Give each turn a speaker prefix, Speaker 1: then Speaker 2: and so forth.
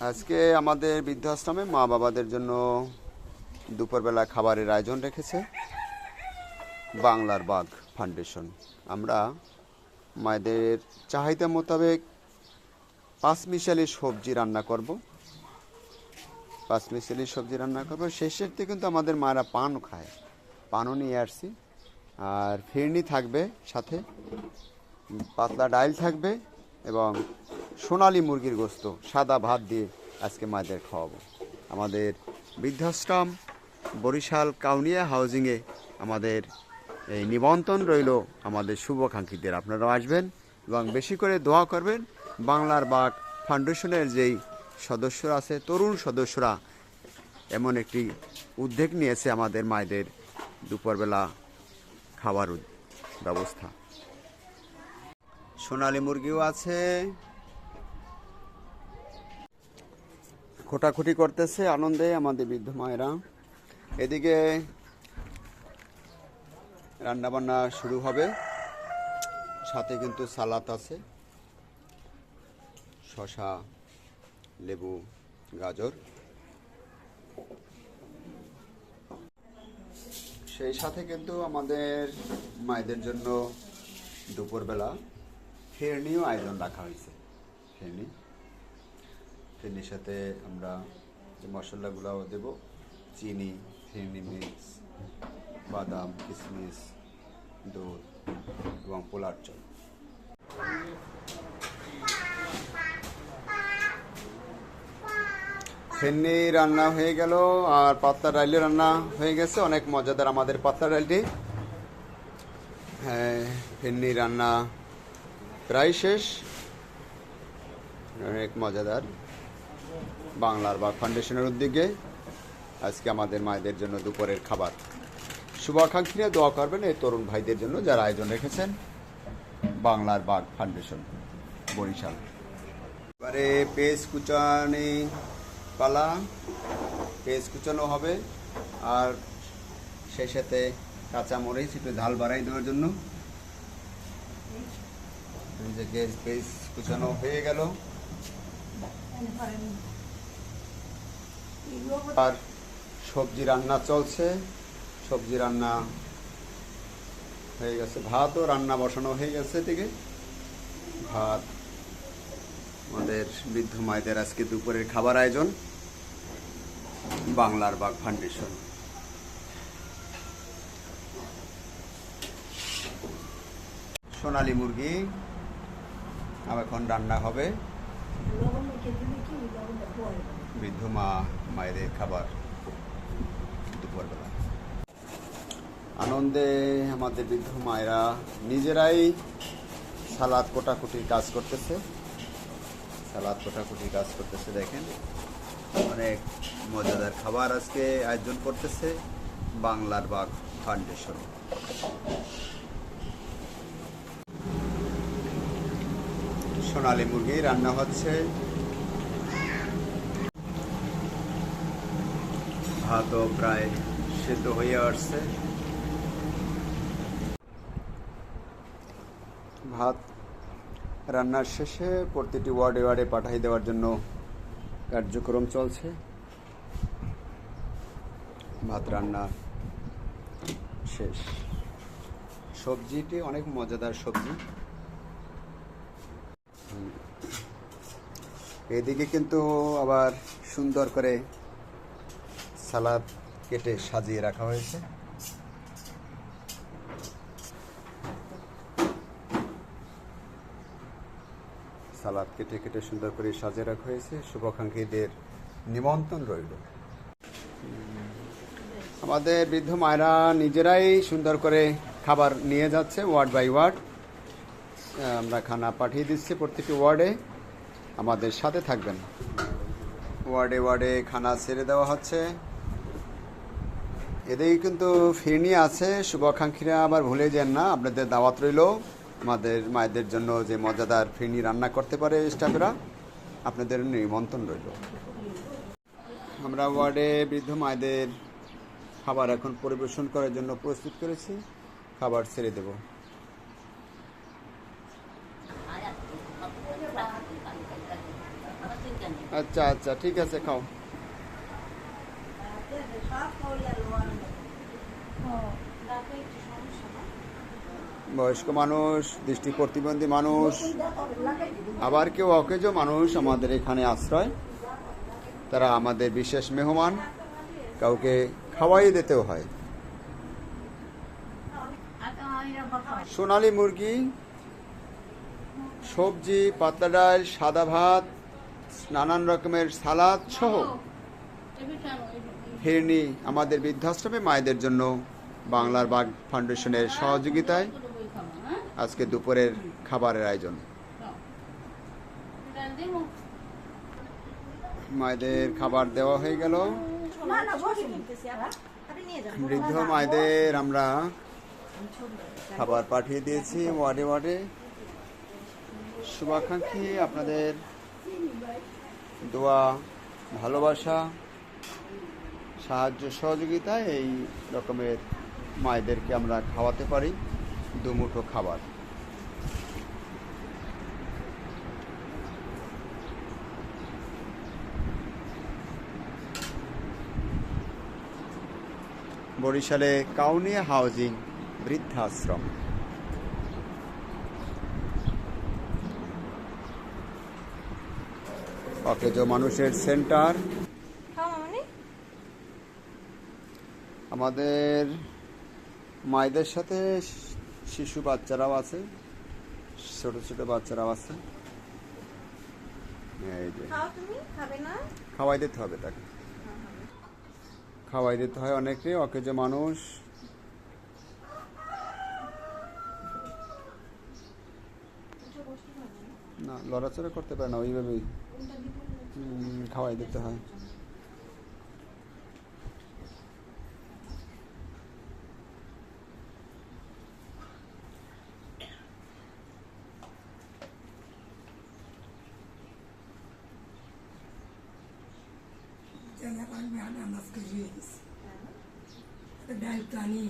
Speaker 1: আজকে আমাদের বৃদ্ধাশ্রমে মা বাবাদের জন্য দুপুরবেলা খাবারের আয়োজন রেখেছে বাংলার বাঘ ফাউন্ডেশন। আমরা মায়েদের চাহিদা মোতাবেক পাঁচ মিশালি সবজি রান্না করব। পাঁচ মিশালি সবজি রান্না করব। শেষের দিকে কিন্তু আমাদের মায়েরা পানও খায়। পানও নিয়ে আসছি। আর ফিরনি থাকবে সাথে, পাতলা ডাইল থাকবে এবং সোনালী মুরগির গোস্ত, সাদা ভাত দিয়ে আজকে মায়েদের খাওয়াবো। আমাদের বৃদ্ধাশ্রম, বরিশাল কাউনিয়া হাউজিংয়ে আমাদের এই নিমন্ত্রণ রইল আমাদের শুভাকাঙ্ক্ষীদের। আপনারাও আসবেন এবং বেশি করে দোয়া করবেন বাংলার বাঘ ফাউন্ডেশনের যেই সদস্যরা আছে, তরুণ সদস্যরা, এমন একটি উদ্যোগ নিয়েছে আমাদের মায়েদের দুপুরবেলা খাবার ব্যবস্থা। সোনালী মুরগিও আছে খোটাখুটি করতেছে, আনন্দে আমাদের বৃদ্ধ মায়েরা। এদিকে রান্নাবান্না শুরু হবে, সাথে কিন্তু সালাদ আছে শশা লেবু, গাজর। সেই সাথে কিন্তু আমাদের মায়েদের জন্য দুপুরবেলা ফেরনিও আয়োজন রাখা হয়েছে। ফেরনি ফেরনির সাথে আমরা যে মশলাগুলো দেব, চিনি ফেরনি মিক্স, বাদাম কিশমিশ দুধ এবং পোলার চাল ফেন্নি রান্না হয়ে গেল, আর পাত্তা ডাইলে রান্না হয়ে গেছে, অনেক মজাদার আমাদের পাত্তা ডালটি হ্যাঁ ফেন্নি রান্না প্রায় শেষ, অনেক মজাদার। বাংলার বা ফাউন্ডেশনের উদ্যোগে আজকে আমাদের মায়েদের জন্য দুপুরের খাবার। শুভাকাঙ্ক্ষীরা দোয়া করবেন এই তরুণ ভাইদের জন্য যারা আয়োজন রেখেছেন বাংলার বাঘ ফাউন্ডেশন, বরিশাল। এবারে পেজ কুচানি পালা পেজ কুচানো হবে আর সেই সাথে কাঁচা মরিচ একটু ঝাল বাড়াই দেওয়ার জন্য। যে গ্যাস পেজ কুচানো হয়ে গেল। আর সবজি রান্না চলছে। সবজি রান্না হয়ে গেছে। ভাতও রান্না বসানো হয়ে গেছে এদিকে। ভাত আমাদের বৃদ্ধ মায়েদের আজকে দুপুরের খাবার আয়োজন। বাংলার বাগ ফাউন্ডেশন। সোনালী মুরগি আর এখন রান্না হবে। বৃদ্ধ মা মায়েদের খাবার দুপুরবেলা। আনন্দে আমাদের বৃদ্ধ মায়েরা নিজেরাই সালাদ কোটাকুটির কাজ করতেছে। সালাদ কোটাকুটি কাজ করতেছে, দেখেন। অনেক মজাদার খাবার আজকে আয়োজন করতেছে বাংলার বাগ ফাউন্ডেশন। সোনালী মুরগি রান্না হচ্ছে। ভাতও প্রায় সেদ্ধ হয়ে আসছে। ভাত রান্নার শেষে প্রতিটি ওয়ার্ডে ওয়ার্ডে পাঠাই দেওয়ার জন্য কার্যক্রম চলছে। ভাত রান্না শেষ। সবজিটি অনেক মজাদার সবজি। এদিকে কিন্তু আবার সুন্দর করে সালাদ কেটে সাজিয়ে রাখা হয়েছে। সালাদ কেটে কেটে সুন্দর করে সাজিয়ে রাখা হয়েছে। শুভাকাঙ্ক্ষীদের নিমন্ত্রণ রইল। আমাদের বৃদ্ধ মায়েরা নিজেরাই সুন্দর করে খাবার নিয়ে যাচ্ছে ওয়ার্ড বাই ওয়ার্ড। আমরা খানা পাঠিয়ে দিচ্ছি প্রত্যেকটি ওয়ার্ডে। আমাদের সাথে থাকবেন। ওয়ার্ডে ওয়ার্ডে খানা ছেড়ে দেওয়া হচ্ছে। এদিকে কিন্তু ফিরনি আছে। শুভাকাঙ্ক্ষীরা আবার ভুলে যান না। আপনাদের দাওয়াত রইল। আমাদের মায়েদের জন্য যে মজাদার ফিরনি রান্না করতে পারে স্টাফেরা, আপনাদের নিমন্ত্রণ রইল। আমরা ওয়ার্ডে বৃদ্ধ মায়েদের খাবার এখন পরিবেশন করার জন্য প্রস্তুত করেছি। খাবার ছেড়ে দেব। আচ্ছা আচ্ছা ঠিক আছে, খাও। বয়স্ক মানুষ, দৃষ্টি প্রতিবন্ধী মানুষ, আবার কেউ অকেজো মানুষ আমাদের এখানে আশ্রয়। তারা আমাদের বিশেষ মেহমান, কাউকে খাওয়াই দিতেও হয়। সোনালী মুরগি, সবজি, পাতলা ডাল, সাদা ভাত, নানান রকমের সালাদ সহ ফিরনি আমাদের বৃদ্ধাশ্রমে মায়েদের জন্য বাংলার বাগ ফাউন্ডেশনের সহযোগিতায়। আজকে দুপুরের খাবারের আয়োজন। মায়েদের খাবার দেওয়া হয়ে গেল। বৃদ্ধ মায়েদের আমরা খাবার পাঠিয়ে দিয়েছি ওয়ার্ডে ওয়ার্ডে। শুভাকাঙ্ক্ষী আপনাদের দোয়া ভালোবাসা সাহায্য সহযোগিতায় এই রকমের মায়েদেরকে আমরা খাওয়াতে পারি। দুমুঠো খাবার। বরিশালে কাউনিয়া হাউজিং বৃদ্ধাশ্রম। অকেজো মানুষের সেন্টার। আমাদের মায়েদের সাথে শিশু বাচ্চারাও আছে ছোট ছোট বাচ্চারাও আছে। এই যে। খাওয়াই দিতে হবে তাকে। খাওয়াই দিতে হয় অনেকে অকেজো মানুষ। না লড়াচড়া করতে পারে না ওইভাবেই। খাওয়াই দিতে হয়।
Speaker 2: மேலே அந்த ஸ்கிரீஸ் டைப் தானி